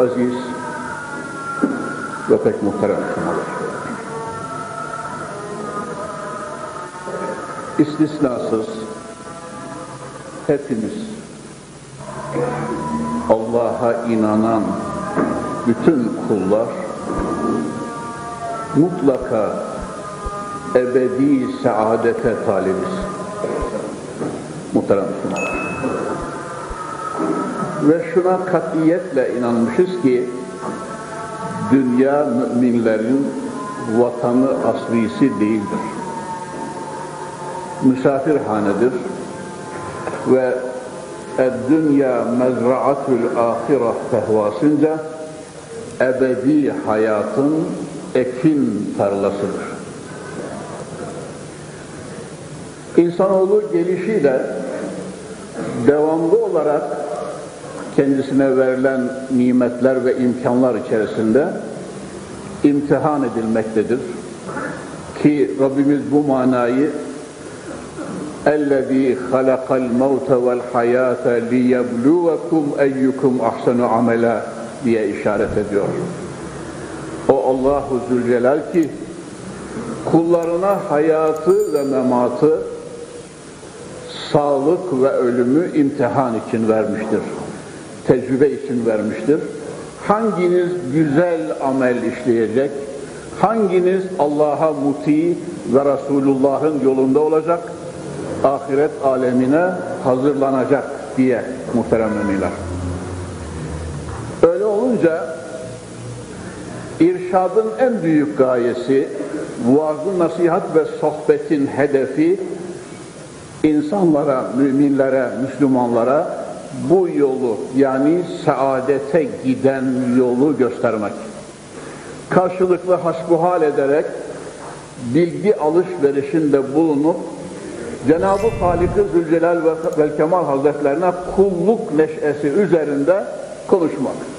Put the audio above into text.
aziz ve pek muhterem Müslümanlar. İstisnasız hepimiz Allah'a inanan bütün kullar mutlaka ebedi saadete talibiz. Muhterem Müslümanlar. Ve şuna katiyetle inanmışız ki dünya müminlerin vatanı aslisi değildir. Misafirhanedir ve dünya mezraatul ahire fehvasınca ebedi hayatın ekin tarlasıdır. İnsanoğlu gelişiyle devamlı olarak kendisine verilen nimetler ve imkanlar içerisinde imtihan edilmektedir. Ki Rabbimiz bu manayı اَلَّذ۪ي خَلَقَ الْمَوْتَ وَالْحَيَاةَ لِيَبْلُوَكُمْ اَيُّكُمْ اَحْسَنُ عَمَلًا diye işaret ediyor. O Allahu Zülcelal ki kullarına hayatı ve mematı sağlık ve ölümü imtihan için vermiştir. Tecrübe için vermiştir. Hanginiz güzel amel işleyecek, hanginiz Allah'a muti ve Resulullah'ın yolunda olacak, ahiret alemine hazırlanacak diye muhterem müminler. Öyle olunca irşadın en büyük gayesi, vaazı nasihat ve sohbetin hedefi insanlara, müminlere, Müslümanlara bu yolu yani saadete giden yolu göstermek. Karşılıklı hasbuhal ederek bilgi alışverişinde bulunup Cenab-ı Halik-i Zülcelal ve Kemal Hazretlerine kulluk neşesi üzerinde konuşmak.